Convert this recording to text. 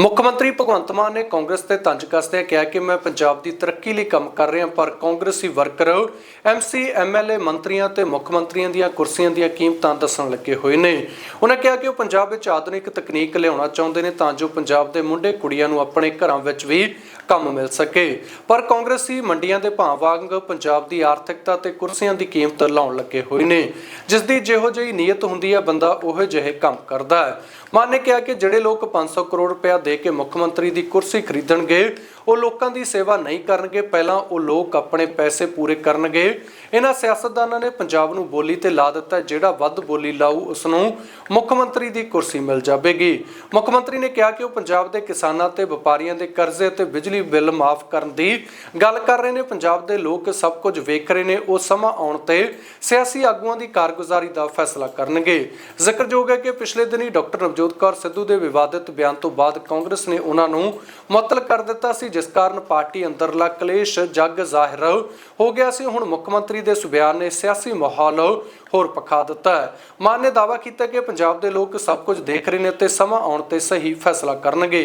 ਮੁੱਖ ਮੰਤਰੀ ਭਗਵੰਤ ਮਾਨ ਨੇ ਕਾਂਗਰਸ ਤੇ ਤੰਜ ਕੱਸਦਿਆਂ ਕਿਹਾ ਕਿ ਮੈਂ ਪੰਜਾਬ ਦੀ ਤਰੱਕੀ ਲਈ ਕੰਮ ਕਰ ਰਿਹਾ ਪਰ ਕਾਂਗਰਸੀ ਵਰਕਰ ਐਮਸੀ ਐਮਐਲਏ ਮੰਤਰੀਆਂ ਤੇ ਮੁੱਖ ਮੰਤਰੀਆਂ ਦੀਆਂ ਕੁਰਸੀਆਂ ਦੀਆਂ ਕੀਮਤਾਂ ਦੱਸਣ ਲੱਗੇ ਹੋਏ ਨੇ। ਉਹਨਾਂ ਕਿਹਾ ਕਿ ਉਹ ਪੰਜਾਬ ਵਿੱਚ ਆਧੁਨਿਕ ਤਕਨੀਕ ਲਿਆਉਣਾ ਚਾਹੁੰਦੇ ਨੇ ਤਾਂ ਜੋ ਪੰਜਾਬ ਦੇ ਮੁੰਡੇ ਕੁੜੀਆਂ ਨੂੰ ਆਪਣੇ ਘਰਾਂ ਵਿੱਚ ਵੀ ਕੰਮ ਮਿਲ ਸਕੇ। ਪਰ ਕਾਂਗਰਸੀ ਮੰਡੀਆਂ ਦੇ ਭਾਅ ਵਾਂਗ ਪੰਜਾਬ ਦੀ ਆਰਥਿਕਤਾ ਤੇ ਕੁਰਸੀਆਂ ਦੀ ਕੀਮਤ ਲਾਉਣ ਲੱਗੇ ਹੋਏ ਨੇ। ਜਿਸ ਦੀ ਜਿਹੋ ਜਿਹੀ ਨੀਅਤ ਹੁੰਦੀ ਹੈ ਬੰਦਾ ਉਹੋ ਜਿਹੇ ਕੰਮ ਕਰਦਾ ਹੈ। ਮਾਨ ਨੇ ਕਿਹਾ ਕਿ ਜਿਹੜੇ ਲੋਕ 500 ਕਰੋੜ ਰੁਪਇਆ ਦੇ ਕੇ ਮੁੱਖ ਮੰਤਰੀ ਦੀ ਕੁਰਸੀ ਖਰੀਦਣਗੇ, ਉਹ ਲੋਕਾਂ ਦੀ ਸੇਵਾ ਨਹੀਂ ਕਰਨਗੇ, ਪਹਿਲਾਂ ਉਹ ਲੋਕ ਆਪਣੇ ਪੈਸੇ ਪੂਰੇ ਕਰਨਗੇ। ਇਹਨਾਂ ਸਿਆਸਤਦਾਨਾਂ ਨੇ ਪੰਜਾਬ ਨੂੰ ਬੋਲੀ ਤੇ ਲਾ ਦਿੱਤਾ ਜਿਹੜਾ ਵੱਧ ਬੋਲੀ ਲਾਊ ਉਸ ਨੂੰ ਮੁੱਖ ਮੰਤਰੀ ਦੀ ਕੁਰਸੀ ਮਿਲ ਜਾਵੇਗੀ। ਮੁੱਖ ਮੰਤਰੀ ਨੇ ਕਿਹਾ ਕਿ ਉਹ ਪੰਜਾਬ ਦੇ ਕਿਸਾਨਾਂ ਤੇ ਵਪਾਰੀਆਂ ਦੇ ਕਰਜ਼ੇ ਤੇ ਬਿਜਲੀ ਬਿੱਲ ਮਾਫ ਕਰਨ ਦੀ ਗੱਲ ਕਰ ਰਹੇ ਨੇ। ਪੰਜਾਬ ਦੇ ਲੋਕ ਸਭ ਕੁਝ ਵੇਖ ਰਹੇ ਨੇ। ਉਹ ਸਮਾਂ ਆਉਣ ਤੇ ਸਿਆਸੀ ਆਗੂਆਂ ਦੀ ਕਾਰਗੁਜ਼ਾਰੀ ਦਾ ਫੈਸਲਾ ਕਰਨਗੇ। ਜ਼ਿਕਰਯੋਗ ਹੈ ਕਿ ਪਿਛਲੇ ਦਿਨੀ ਡਾਕਟਰ ਨਵਜੋਤ ਕੌਰ ਸਿੱਧੂ ਦੇ ਵਿਵਾਦਿਤ ਬਿਆਨ ਤੋਂ ਬਾਅਦ ਕਾਂਗਰਸ ਨੇ ਉਹਨਾਂ ਨੂੰ ਮੁਅੱਤਲ ਕਰ ਦਿੱਤਾ ਸੀ, ਜਿਸ ਕਾਰਨ ਪਾਰਟੀ ਅੰਦਰਲਾ ਕਲੇਸ਼, ਜੱਗ ਜ਼ਾਹਿਰ ਹੋ ਗਿਆ ਸੀ। ਹੁਣ ਮੁੱਖ ਮੰਤਰੀ ਦੇ ਇਸ ਬਿਆਨ ਨੇ ਸਿਆਸੀ ਮਾਹੌਲ ਹੋਰ ਪਖਾ ਦਿੱਤਾ ਹੈ। ਮਾਨ ਨੇ ਦਾਅਵਾ ਕੀਤਾ ਕਿ ਪੰਜਾਬ ਦੇ ਲੋਕ ਸਭ ਕੁਝ ਦੇਖ ਰਹੇ ਨੇ ਤੇ ਸਮਾਂ ਆਉਣ ਤੇ ਸਹੀ ਫੈਸਲਾ ਕਰਨਗੇ।